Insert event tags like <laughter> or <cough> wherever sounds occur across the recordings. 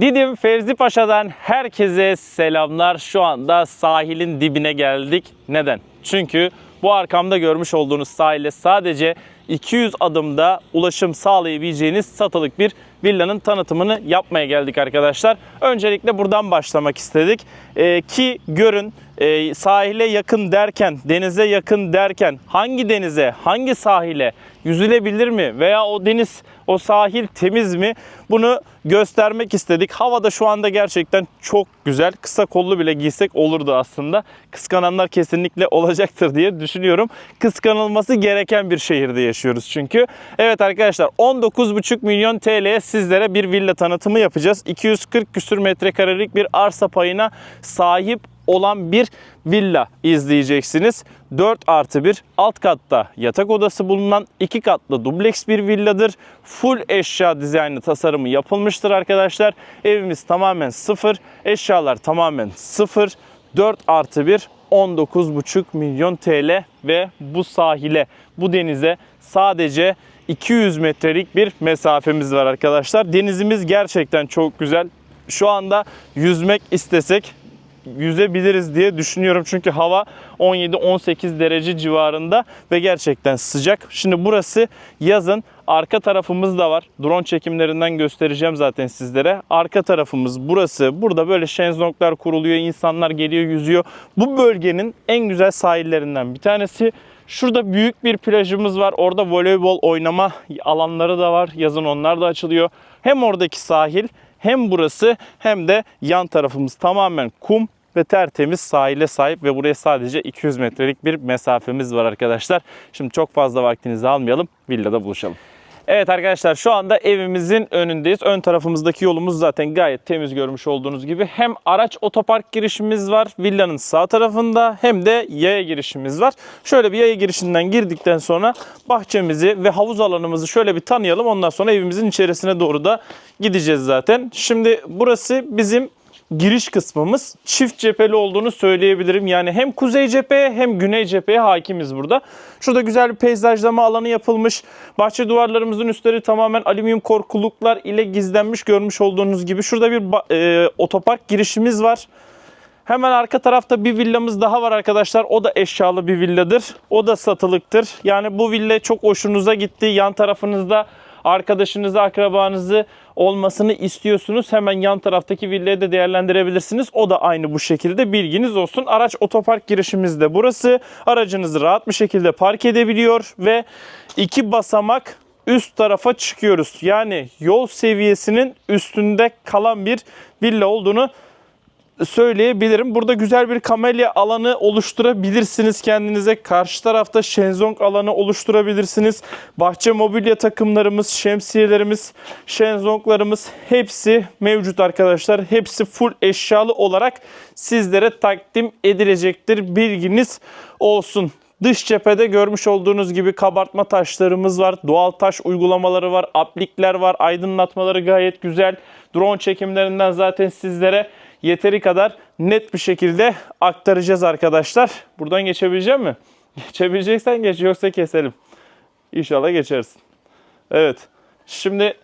Didim Fevzi Paşa'dan herkese selamlar. Şu anda sahilin dibine geldik. Neden? Çünkü bu arkamda görmüş olduğunuz sahile sadece 200 adımda ulaşım sağlayabileceğiniz satılık bir villanın tanıtımını yapmaya geldik arkadaşlar. Öncelikle buradan başlamak istedik. Ee, ki görün e, sahile yakın derken, denize yakın derken hangi denize, hangi sahile yüzülebilir mi veya o deniz, o sahil temiz mi? Bunu göstermek istedik. Havada şu anda gerçekten çok güzel. Kısa kollu bile giysek olurdu aslında. Kıskananlar kesinlikle <laughs> olacaktır diye düşünüyorum. Kıskanılması gereken bir şehirde yaşıyoruz çünkü. Evet arkadaşlar 19,5 milyon TL'ye sizlere bir villa tanıtımı yapacağız. 240 küsür metrekarelik bir arsa payına sahip olan bir villa izleyeceksiniz. 4 artı 1 alt katta yatak odası bulunan 2 katlı dubleks bir villadır. Full eşya dizaynı tasarımı yapılmıştır arkadaşlar. Evimiz tamamen sıfır. Eşyalar tamamen sıfır. 4 artı 1 19,5 milyon TL ve bu sahile, bu denize sadece 200 metrelik bir mesafemiz var arkadaşlar. Denizimiz gerçekten çok güzel. Şu anda yüzmek istesek yüzebiliriz diye düşünüyorum. Çünkü hava 17-18 derece civarında ve gerçekten sıcak. Şimdi burası yazın arka tarafımız da var. Drone çekimlerinden göstereceğim zaten sizlere. Arka tarafımız burası. Burada böyle şezlonglar kuruluyor. insanlar geliyor yüzüyor. Bu bölgenin en güzel sahillerinden bir tanesi. Şurada büyük bir plajımız var. Orada voleybol oynama alanları da var. Yazın onlar da açılıyor. Hem oradaki sahil hem burası hem de yan tarafımız tamamen kum ve tertemiz sahile sahip ve buraya sadece 200 metrelik bir mesafemiz var arkadaşlar. Şimdi çok fazla vaktinizi almayalım. Villada buluşalım. Evet arkadaşlar şu anda evimizin önündeyiz. Ön tarafımızdaki yolumuz zaten gayet temiz görmüş olduğunuz gibi. Hem araç otopark girişimiz var villanın sağ tarafında hem de yaya girişimiz var. Şöyle bir yaya girişinden girdikten sonra bahçemizi ve havuz alanımızı şöyle bir tanıyalım. Ondan sonra evimizin içerisine doğru da gideceğiz zaten. Şimdi burası bizim giriş kısmımız çift cepheli olduğunu söyleyebilirim. Yani hem kuzey cepheye hem güney cepheye hakimiz burada. Şurada güzel bir peyzajlama alanı yapılmış. Bahçe duvarlarımızın üstleri tamamen alüminyum korkuluklar ile gizlenmiş görmüş olduğunuz gibi. Şurada bir e, otopark girişimiz var. Hemen arka tarafta bir villamız daha var arkadaşlar. O da eşyalı bir villadır. O da satılıktır. Yani bu villa çok hoşunuza gitti. Yan tarafınızda arkadaşınızı, akrabanızı olmasını istiyorsunuz. Hemen yan taraftaki villayı da değerlendirebilirsiniz. O da aynı bu şekilde bilginiz olsun. Araç otopark girişimiz de burası. Aracınızı rahat bir şekilde park edebiliyor ve iki basamak üst tarafa çıkıyoruz. Yani yol seviyesinin üstünde kalan bir villa olduğunu söyleyebilirim. Burada güzel bir kamelya alanı oluşturabilirsiniz kendinize. Karşı tarafta şenzong alanı oluşturabilirsiniz. Bahçe mobilya takımlarımız, şemsiyelerimiz, şenzonglarımız hepsi mevcut arkadaşlar. Hepsi full eşyalı olarak sizlere takdim edilecektir. Bilginiz olsun. Dış cephede görmüş olduğunuz gibi kabartma taşlarımız var. Doğal taş uygulamaları var. Aplikler var. Aydınlatmaları gayet güzel. Drone çekimlerinden zaten sizlere yeteri kadar net bir şekilde aktaracağız arkadaşlar. Buradan geçebilecek mi? <laughs> Geçebileceksen geç yoksa keselim. İnşallah geçersin. Evet. Şimdi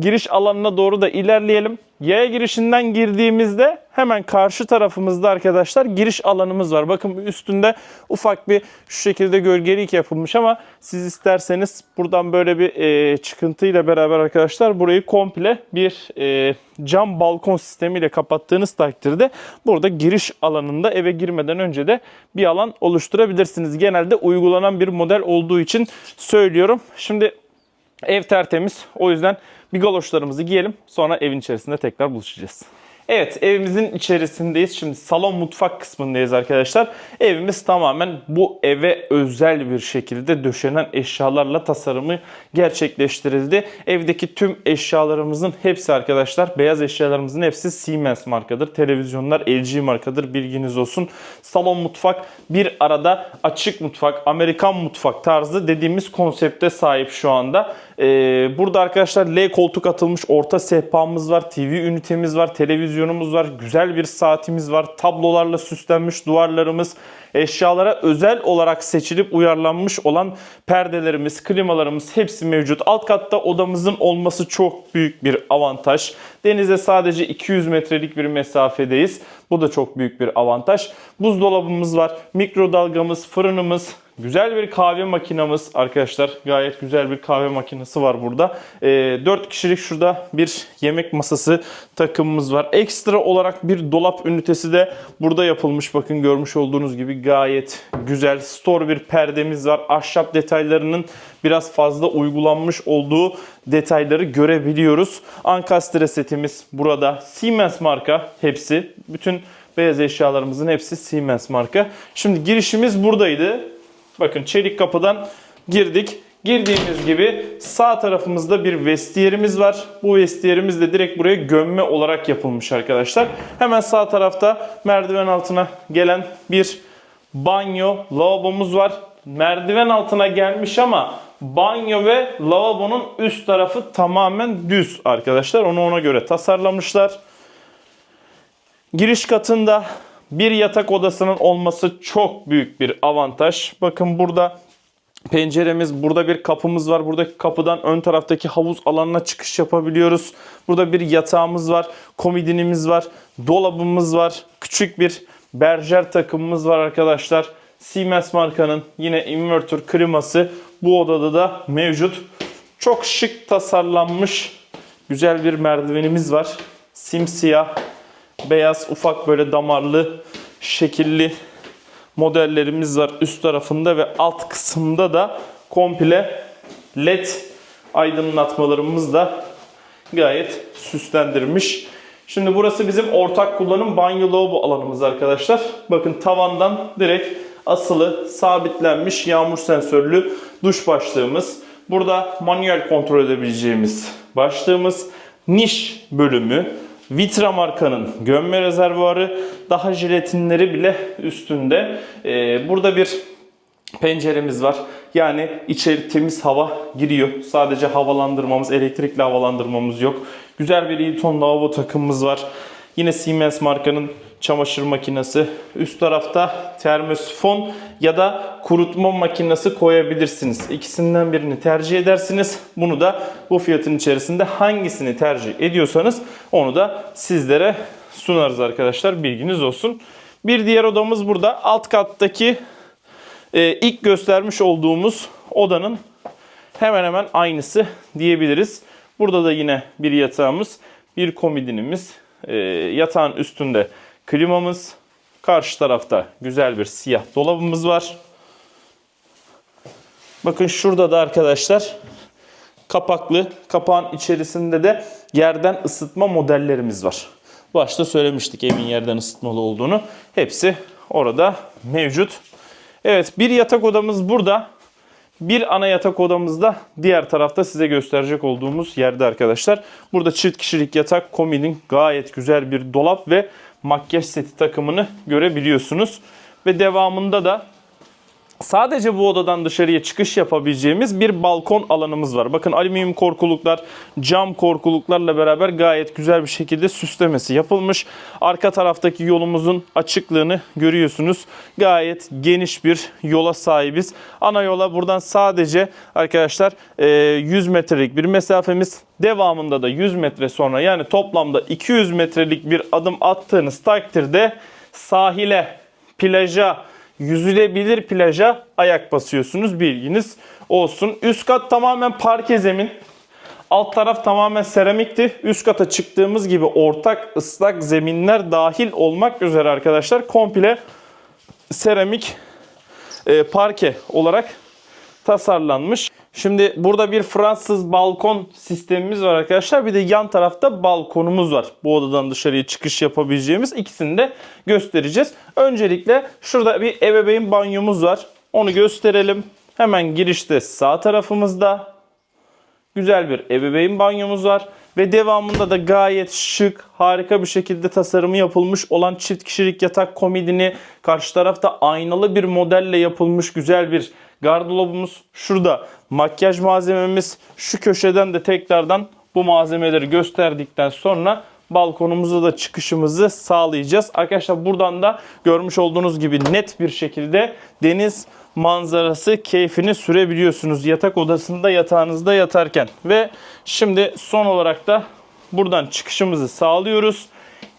giriş alanına doğru da ilerleyelim. Yaya girişinden girdiğimizde hemen karşı tarafımızda arkadaşlar giriş alanımız var. Bakın üstünde ufak bir şu şekilde gölgelik yapılmış ama siz isterseniz buradan böyle bir e, çıkıntıyla beraber arkadaşlar burayı komple bir e, cam balkon sistemiyle kapattığınız takdirde burada giriş alanında eve girmeden önce de bir alan oluşturabilirsiniz. Genelde uygulanan bir model olduğu için söylüyorum. Şimdi Ev tertemiz. O yüzden bir galoşlarımızı giyelim. Sonra evin içerisinde tekrar buluşacağız. Evet evimizin içerisindeyiz. Şimdi salon mutfak kısmındayız arkadaşlar. Evimiz tamamen bu eve özel bir şekilde döşenen eşyalarla tasarımı gerçekleştirildi. Evdeki tüm eşyalarımızın hepsi arkadaşlar beyaz eşyalarımızın hepsi Siemens markadır. Televizyonlar LG markadır bilginiz olsun. Salon mutfak bir arada açık mutfak, Amerikan mutfak tarzı dediğimiz konsepte sahip şu anda. Ee, burada arkadaşlar L koltuk atılmış orta sehpamız var, TV ünitemiz var, televizyon televizyonumuz var. Güzel bir saatimiz var. Tablolarla süslenmiş duvarlarımız. Eşyalara özel olarak seçilip uyarlanmış olan perdelerimiz, klimalarımız hepsi mevcut. Alt katta odamızın olması çok büyük bir avantaj. Denize sadece 200 metrelik bir mesafedeyiz. Bu da çok büyük bir avantaj. Buzdolabımız var, mikrodalgamız, fırınımız, Güzel bir kahve makinamız arkadaşlar. Gayet güzel bir kahve makinesi var burada. Ee, 4 kişilik şurada bir yemek masası takımımız var. Ekstra olarak bir dolap ünitesi de burada yapılmış. Bakın görmüş olduğunuz gibi gayet güzel. Store bir perdemiz var. Ahşap detaylarının biraz fazla uygulanmış olduğu detayları görebiliyoruz. Ankastre setimiz burada. Siemens marka hepsi. Bütün beyaz eşyalarımızın hepsi Siemens marka. Şimdi girişimiz buradaydı. Bakın çelik kapıdan girdik. Girdiğimiz gibi sağ tarafımızda bir vestiyerimiz var. Bu vestiyerimiz de direkt buraya gömme olarak yapılmış arkadaşlar. Hemen sağ tarafta merdiven altına gelen bir banyo, lavabomuz var. Merdiven altına gelmiş ama banyo ve lavabonun üst tarafı tamamen düz arkadaşlar. Onu ona göre tasarlamışlar. Giriş katında bir yatak odasının olması çok büyük bir avantaj. Bakın burada penceremiz, burada bir kapımız var. Buradaki kapıdan ön taraftaki havuz alanına çıkış yapabiliyoruz. Burada bir yatağımız var, komodinimiz var, dolabımız var. Küçük bir berjer takımımız var arkadaşlar. Siemens markanın yine inverter kliması bu odada da mevcut. Çok şık tasarlanmış güzel bir merdivenimiz var. Simsiyah beyaz ufak böyle damarlı şekilli modellerimiz var üst tarafında ve alt kısımda da komple led aydınlatmalarımız da gayet süslendirmiş. Şimdi burası bizim ortak kullanım banyo lavabo alanımız arkadaşlar. Bakın tavandan direkt asılı sabitlenmiş yağmur sensörlü duş başlığımız. Burada manuel kontrol edebileceğimiz başlığımız. Niş bölümü, Vitra markanın gömme rezervuarı, daha jelatinleri bile üstünde. Ee, burada bir penceremiz var. Yani içeri temiz hava giriyor. Sadece havalandırmamız, elektrikli havalandırmamız yok. Güzel bir Hilton lavabo takımımız var. Yine Siemens markanın çamaşır makinesi. Üst tarafta termosifon ya da kurutma makinesi koyabilirsiniz. İkisinden birini tercih edersiniz. Bunu da bu fiyatın içerisinde hangisini tercih ediyorsanız onu da sizlere sunarız arkadaşlar. Bilginiz olsun. Bir diğer odamız burada. Alt kattaki e, ilk göstermiş olduğumuz odanın hemen hemen aynısı diyebiliriz. Burada da yine bir yatağımız, bir komodinimiz, e, yatağın üstünde klimamız, karşı tarafta güzel bir siyah dolabımız var. Bakın şurada da arkadaşlar kapaklı, kapağın içerisinde de yerden ısıtma modellerimiz var. Başta söylemiştik evin yerden ısıtmalı olduğunu. Hepsi orada mevcut. Evet bir yatak odamız burada. Bir ana yatak odamızda diğer tarafta size gösterecek olduğumuz yerde arkadaşlar. Burada çift kişilik yatak, komodin, gayet güzel bir dolap ve makyaj seti takımını görebiliyorsunuz. Ve devamında da Sadece bu odadan dışarıya çıkış yapabileceğimiz bir balkon alanımız var. Bakın alüminyum korkuluklar, cam korkuluklarla beraber gayet güzel bir şekilde süslemesi yapılmış. Arka taraftaki yolumuzun açıklığını görüyorsunuz. Gayet geniş bir yola sahibiz. Ana yola buradan sadece arkadaşlar 100 metrelik bir mesafemiz. Devamında da 100 metre sonra yani toplamda 200 metrelik bir adım attığınız takdirde sahile, plaja, yüzülebilir plaja ayak basıyorsunuz bilginiz olsun. Üst kat tamamen parke zemin. Alt taraf tamamen seramikti. Üst kata çıktığımız gibi ortak ıslak zeminler dahil olmak üzere arkadaşlar komple seramik e, parke olarak tasarlanmış. Şimdi burada bir Fransız balkon sistemimiz var arkadaşlar. Bir de yan tarafta balkonumuz var. Bu odadan dışarıya çıkış yapabileceğimiz ikisini de göstereceğiz. Öncelikle şurada bir ebeveyn banyomuz var. Onu gösterelim. Hemen girişte sağ tarafımızda güzel bir ebeveyn banyomuz var. Ve devamında da gayet şık, harika bir şekilde tasarımı yapılmış olan çift kişilik yatak komodini, karşı tarafta aynalı bir modelle yapılmış güzel bir gardırobumuz. Şurada makyaj malzememiz, şu köşeden de tekrardan bu malzemeleri gösterdikten sonra balkonumuza da çıkışımızı sağlayacağız. Arkadaşlar buradan da görmüş olduğunuz gibi net bir şekilde deniz manzarası keyfini sürebiliyorsunuz yatak odasında yatağınızda yatarken. Ve şimdi son olarak da buradan çıkışımızı sağlıyoruz.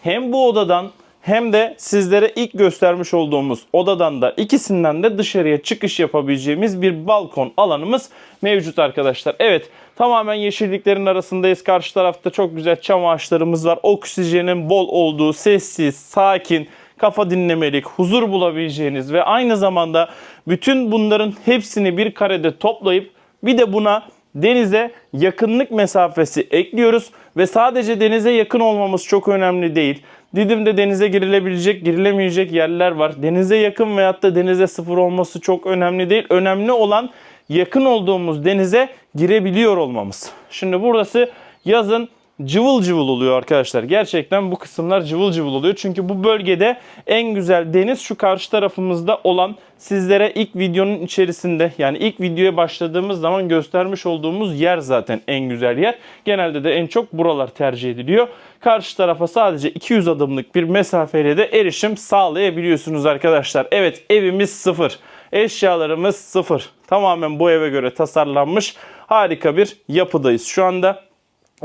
Hem bu odadan hem de sizlere ilk göstermiş olduğumuz odadan da ikisinden de dışarıya çıkış yapabileceğimiz bir balkon alanımız mevcut arkadaşlar. Evet tamamen yeşilliklerin arasındayız. Karşı tarafta çok güzel çam ağaçlarımız var. Oksijenin bol olduğu, sessiz, sakin, kafa dinlemelik, huzur bulabileceğiniz ve aynı zamanda bütün bunların hepsini bir karede toplayıp bir de buna denize yakınlık mesafesi ekliyoruz ve sadece denize yakın olmamız çok önemli değil. Didim'de denize girilebilecek, girilemeyecek yerler var. Denize yakın veyahut da denize sıfır olması çok önemli değil. Önemli olan yakın olduğumuz denize girebiliyor olmamız. Şimdi burası yazın cıvıl cıvıl oluyor arkadaşlar. Gerçekten bu kısımlar cıvıl cıvıl oluyor. Çünkü bu bölgede en güzel deniz şu karşı tarafımızda olan sizlere ilk videonun içerisinde yani ilk videoya başladığımız zaman göstermiş olduğumuz yer zaten en güzel yer. Genelde de en çok buralar tercih ediliyor. Karşı tarafa sadece 200 adımlık bir mesafeyle de erişim sağlayabiliyorsunuz arkadaşlar. Evet evimiz sıfır. Eşyalarımız sıfır. Tamamen bu eve göre tasarlanmış harika bir yapıdayız. Şu anda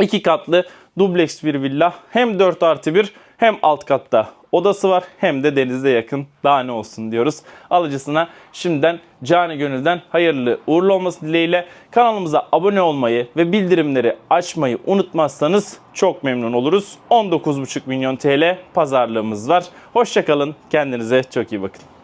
iki katlı dubleks bir villa. Hem 4 artı 1 hem alt katta odası var hem de denize yakın. Daha ne olsun diyoruz. Alıcısına şimdiden cani gönülden hayırlı uğurlu olması dileğiyle kanalımıza abone olmayı ve bildirimleri açmayı unutmazsanız çok memnun oluruz. 19,5 milyon TL pazarlığımız var. Hoşçakalın. Kendinize çok iyi bakın.